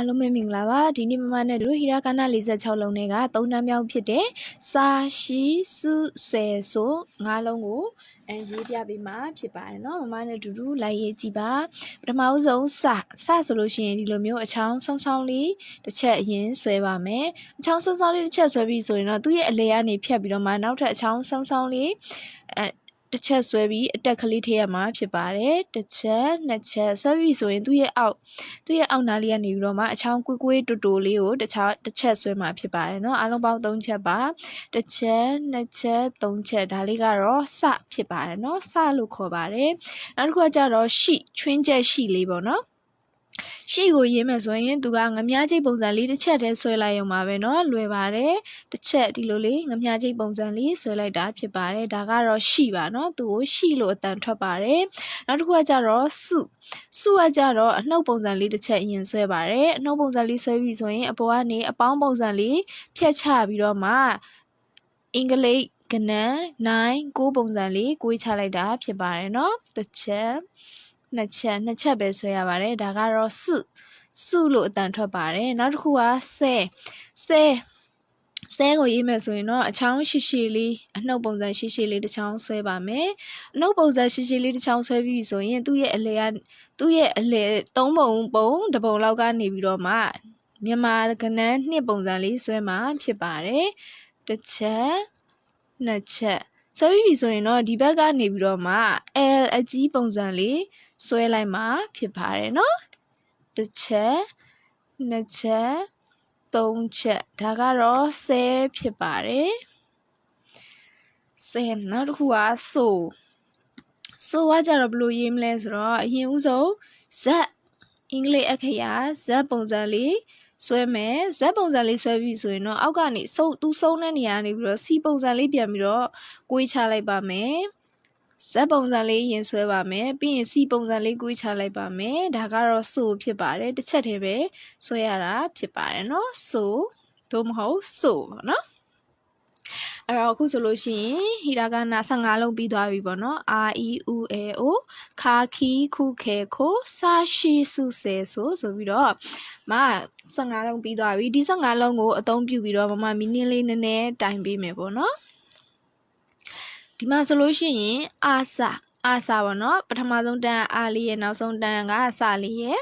အားလုံးပဲမင်္ဂလာပါဒီနေ့မမနဲ့တို့ဟီရာကာနာ46လုံးတွေကသုံးနှမ်းမြောက်ဖြစ်တဲ့စာရှိစုဆယ်ဆိုငါးလုံးကိုအဲရေးပြပေးမှာဖြစ်ပါတယ်เนาะမမနဲ့တူတူလိုက်ရေးကြည့်ပါပထမဦးဆုံးစစဆိုလို့ရှိရင်ဒီလိုမျိုးအချောင်းဆောင်းဆောင်းလေးတစ်ချက်အရင်ဆွဲပါမယ်အချောင်းဆောင်းဆောင်းလေးတစ်ချက်ဆွဲပြီးဆိုရင်တော့သူ့ရဲ့အလေကနေဖြတ်ပြီးတော့မှနောက်ထပ်အချောင်းဆောင်းဆောင်းလေးအဲ တစ်ချက်ဆွဲပြီးအတက်ကလေးထည့်ရမှာဖြစ်ပါတယ်တစ်ချက်နှစ်ချက်ဆွဲပြီးဆိုရင်သူ့ရဲ့အောက်သူ့ရဲ့အောက်နားလေးကနေပြီးတော့မှအချောင်းကွေးကွေးတူတူလေးကိုတစ်ချောင်းတစ်ချက်ဆွဲမှာဖြစ်ပါတယ်เนาะအားလုံးပေါင်း၃ချက်ပါတစ်ချက်နှစ်ချက်သုံးချက်ဒါလေးကတော့စဖြစ်ပါတယ်เนาะစလို့ခေါ်ပါတယ်နောက်တစ်ခုကကြတော့ရှိချွင်းချက်ရှိလေးပေါ့เนาะ ရှိကိုရေးမယ်ဆိုရင်သူကငမြချိတ်ပုံစံလေးတစ်ချက်တည်းဆွဲလိုက်ရုံပါပဲเนาะလွယ်ပါတယ်တစ်ချက်ဒီလိုလေးငမြချိတ်ပုံစံလေးဆွဲလိုက်တာဖြစ်ပါတယ်ဒါကတော့ရှိပါเนาะသူကိုရှိလို့အတန်ထွက်ပါတယ်နောက်တစ်ခုကကြတော့စုစုကကြတော့အနှုတ်ပုံစံလေးတစ်ချက်အရင်ဆွဲပါတယ်အနှုတ်ပုံစံလေးဆွဲပြီးဆိုရင်အပေါ်ကနေအပေါင်းပုံစံလေးဖြတ်ချပြီးတော့မှအင်္ဂလိပ်ကနန်း9 9ပုံစံလေးကိုချလိုက်တာဖြစ်ပါတယ်เนาะတစ်ချက် နှစ်ချက်နှစ်ချက်ပဲဆွဲရပါတယ်ဒါကတော့စုစုလို့အတန်ထွက်ပါတယ်နောက်တစ်ခုကဆဲဆဲဆဲကိုရေးမယ်ဆိုရင်တော့အချောင်းရှိရှိလေးအနှုတ်ပုံစံရှိရှိလေးတစ်ချောင်းဆွဲပါမယ်အနှုတ်ပုံစံရှိရှိလေးတစ်ချောင်းဆွဲပြီးဆိုရင်သူ့ရဲ့အလေကသူ့ရဲ့အလေသုံးပုံပုံတစ်ပုံလောက်ကနေပြီးတော့မှမြန်မာကနန်းနှစ်ပုံစံလေးဆွဲမှာဖြစ်ပါတယ်တစ်ချက်နှစ်ချက် ဆွဲပြီးပြီဆိုရင်တော့ဒီဘက်ကနေပြီးတော့မှ L အကြီးပုံစံလေးဆွဲလိုက်မှာဖြစ်ပါတယ်နော်တစ်ချက်နှစ်ချက်သုံးချက်ဒါကတော့ဆဲဖြစ်ပါတယ်ဆဲနောက်တစ်ခုကဆိုဆိုကကြတော့ဘယ်လိုရေးမလဲဆိုတော့အရင်ဦးဆုံး z အင်္ဂလိပ်အခရာ z ပုံစံလေး ဆွဲမယ် z ပုံစံလေးဆွဲပြီးဆိုရင်တော့အောက်ကနေစုပ်သူ့ဆုံးတဲ့နေရာနေပြီးတော့ c ပုံစံလေးပြန်ပြီးတော့ကိုွေးချလိုက်ပါမယ်ဇက်ပုံစံလေးရင်ဆွဲပါမယ်ပြီးရင်စီပုံစံလေးကွေးချလိုက်ပါမယ်ဒါကတော့ဆိုဖြစ်ပါတယ်တစ်ချက်တည်းပဲဆွဲရတာဖြစ်ပါတယ်เนาะဆိုသို့မဟုတ်ဆိုပေါ့เนาะအဲ့တော့အခုဆိုလို့ရှိရင်ဟီရာဂနာ15လုံးပြီးသွားပြီပေါ့နော် R E U A O ခါခီခုခဲခိုစာရှိစုဆဲဆိုဆိုပြီးတော့မ 15လုံးပြီးသွားပြီဒီ15လုံးကိုအသုံးပြုပြီးတော့မမမီနင်းလေးနည်းနည်းတိုင်ပေးမယ်ပေါ့နော်ဒီမှာဆိုလို့ရှိရင်အာစာအာစာပေါ့နော်ပထမဆုံးတန်းအာလေးရဲ့နောက်ဆုံးတန်းကစာလေးရဲ့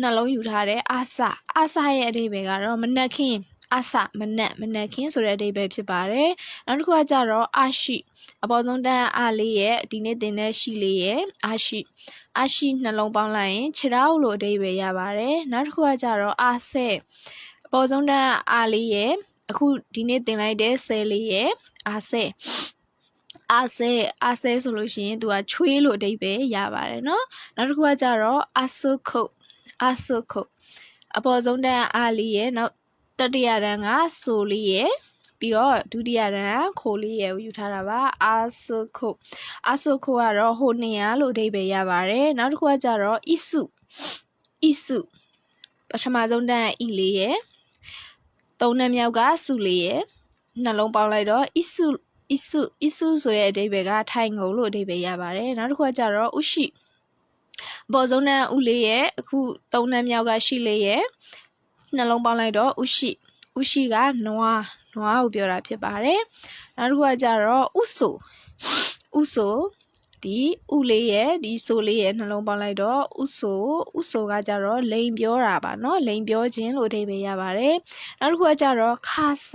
နှလုံးယူထားတဲ့အာစာအာစာရဲ့အဓိပ္ပာယ်ကတော့မနက်ခင်း အဆမနက်မနက်ခင်းဆိုတဲ့အဓိပ္ပာယ်ဖြစ်ပါတယ်နောက်တစ်ခုကကြတော့အရှိအပေါ်ဆုံးတန်းအလေးရဲ့ဒီနေ့တင်တဲ့ရှိလေးရဲ့အရှိအရှိနှလုံးပေါင်းလိုက်ရင်ခြေထောက်လို့အဓိပ္ပာယ်ရပါတယ်နောက်တစ်ခုကကြတော့အဆဲအပေါ်ဆုံးတန်းအလေးရဲ့အခုဒီနေ့တင်လိုက်တဲ့ဆဲလေးရဲ့အဆဲအားဆဲအားဆဲဆိုလို့ရှိရင်သူကချွေးလို့အဓိပ္ပာယ်ရပါတယ်เนาะနောက်တစ်ခုကကြတော့အဆုခုတ်အဆုခုတ်အပေါ်ဆုံးတန်းအားလေးရဲ့နောက် တတိယတန်းကဆိုလေးရဲ့ပြီးတော့ဒုတိယတန်းခိုလေးရဲ့ကိုယူထားတာပါအာဆုခုအာဆုခုကတော့ဟိုနေရလို့အဓိပ္ပာယ်ရပါတယ်နောက်တစ်ခုကကြတော့ဣစုဣစုပထမဆုံးတန်းဣလေးရဲ့သုံးနှမြောက်ကစုလေးရဲ့နှလုံးပေါင်းလိုက်တော့ဣစုဣစုဣစုဆိုတဲ့အဓိပ္ပာယ်ကထိုင်ငုံလို့အဓိပ္ပာယ်ရပါတယ်နောက်တစ်ခုကကြတော့ဥရှိပေါ်ဆုံးတန်းဥလေးရဲ့အခုသုံးနှမြောက်ကရှိလေးရဲ့ နှလုံးပေါင်းလိုက်တော့ဥရှိဥရှိကနွားနွားကိုပြောတာဖြစ်ပါတယ်နောက်တစ်ခုကကြတော့ဥဆိုဥဆိုဒီဥလေးရဲ့ဒီဆိုလေးရဲ့နှလုံးပေါင်းလိုက်တော့ဥဆိုဥဆိုကကြတော့လိန်ပြောတာပါเนาะလိန်ပြောခြင်းလို့အဓိပ္ပာယ်ရပါတယ်နောက်တစ်ခုကကြတော့ခါဆ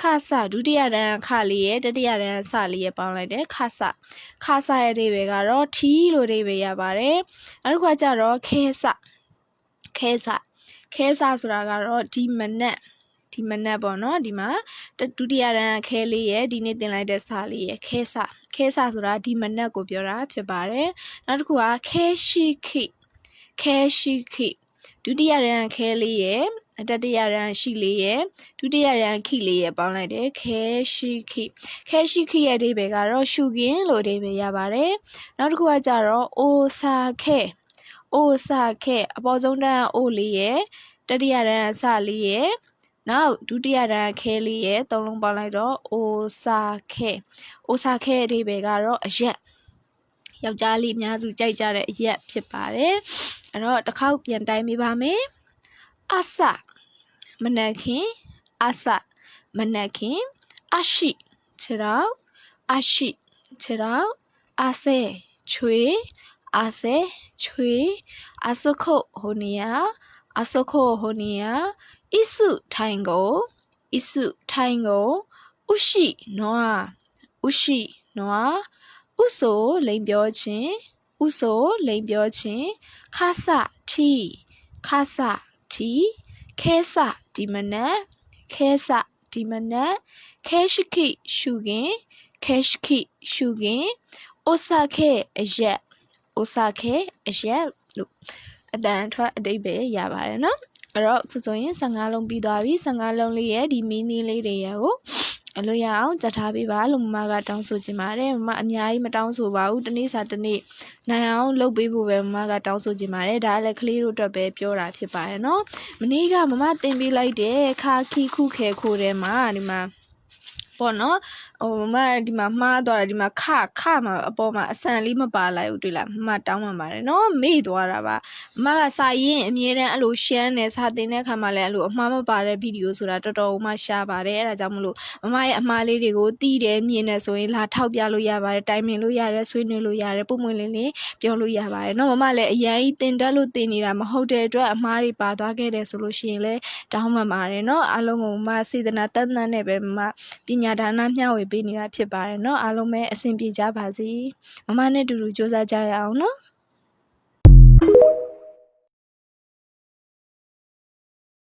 ခါဆဒုတိယတန်းခလေးရဲ့တတိယတန်းဆလေးရဲ့ပေါင်းလိုက်တယ်ခါဆခါဆရဲ့အဓိပ္ပာယ်ကတော့ထီလို့အဓိပ္ပာယ်ရပါတယ်နောက်တစ်ခုကကြတော့ခဲဆခဲဆ ခဲစာဆိုတာကတော့ဒီမနက်ဒီမနက်ပေါ့နော်ဒီမှာဒုတိယတန်းခဲလေးရဲ့ဒီနေ့တင်လိုက်တဲ့စာလေးရဲ့ခဲစာခဲစာဆိုတာဒီမနက်ကိုပြောတာဖြစ်ပါတယ်နောက်တစ်ခုကခဲရှိခိခဲရှိခိဒုတိယတန်းခဲလေးရဲ့တတိယရန်ရှိလေးရဲ့ဒုတိယရန်ခိလေးရဲ့ပေါင်းလိုက်တယ်ခဲရှိခိခဲရှိခိရဲ့အဓိပ္ပာယ်ကတော့ရှုကင်းလို့အဓိပ္ပာယ်ရပါတယ်နောက်တစ်ခုကကြတော့အိုစာခဲ အိုစခဲအပေါ်ဆုံးတန်းအိုလေးရဲ့တတိယတန်းအစလေးရဲ့နောက်ဒုတိယတန်းခဲလေးရဲ့သုံးလုံးပေါင်းလိုက်တော့အိုစာခဲအိုစာခဲအဓိပ္ပာယ်ကတော့အရက်ယောက်ျားလေးအများစုကြိုက်ကြတဲ့အရက်ဖြစ်ပါတယ်အဲ့တော့တစ်ခေါက်ပြန်တိုင်းပေးပါမယ်အစမနက်ခင်အစမနက်ခင်အရှိခြေထောက်အရှိခြေထောက်အဆဲချွေ အဆဲချွေအစခုတ်ဟိုနေရအစခုတ်ဟိုနေရဣစုထိုင်ကိုဣစုထိုင်ကိုဥရှိနွားဥရှိနွားဥဆိုလိန်ပြောခြင်းဥဆိုလိန်ပြောခြင်းခါစထီခါစထီခဲစဒီမနက်ခဲစဒီမနက်ခဲရှိခိရှုခင်ခဲရှိခိရှုခင်အိုဆာခဲအရက် အိုဆာခဲအရက်လို့အတန်ထွက်အတိတ်ပဲရပါတယ်နော်အဲ့တော့အခုဆိုရင်15လုံးပြီးသွားပြီ15လုံးလေးရဲ့ဒီမီနီလေးတွေရဲ့ကိုအလို့ရအောင်ကြက်ထားပေးပါလို့မမကတောင်းဆိုချင်ပါတယ်မမအများကြီးမတောင်းဆိုပါဘူးတနေ့စာတနေ့နိုင်အောင်လုပ်ပေးဖို့ပဲမမကတောင်းဆိုချင်ပါတယ်ဒါလည်းကလေးတို့အတွက်ပဲပြောတာဖြစ်ပါတယ်နော်မနေ့ကမမတင်ပေးလိုက်တဲ့ခါခီခုခဲခိုးထဲမှာဒီမှာပေါ့နော် ဟိုမမဒီမှာမှားသွားတာဒီမှာခခမှာအပေါ်မှာအဆန်လေးမပါလိုက်ဘူးတွေ့လားမမတောင်းမှပါတယ်နော်မေ့သွားတာပါမမကစာရင်အမြဲတမ်းအဲ့လိုရှမ်းနေစာတင်တဲ့ခါမှာလည်းအဲ့လိုအမှားမပါတဲ့ဗီဒီယိုဆိုတာတော်တော်မှရှားပါတယ်အဲ့ဒါကြောင့်မလို့မမရဲ့အမှားလေးတွေကိုတီးတယ်မြင်တယ်ဆိုရင်လာထောက်ပြလို့ရပါတယ်တိုင်ပင်လို့ရတယ်ဆွေးနွေးလို့ရတယ်ပုံမှန်လေးလေးပြောလို့ရပါတယ်နော်မမလည်းအရင်တင်တက်လို့တင်နေတာမဟုတ်တဲ့အတွက်အမှားတွေပါသွားခဲ့တယ်ဆိုလို့ရှိရင်လည်းတောင်းမှပါတယ်နော်အားလုံးကိုမမစေတနာတန်တန်နဲ့ပဲမမပညာဒါနမျှဝေပေးနေတာဖြစ်ပါတယ်เนาะအားလုံးပဲအဆင်ပြေကြပါစေမမနဲ့တူတူစူးစမ်းကြရအောင်เนาะ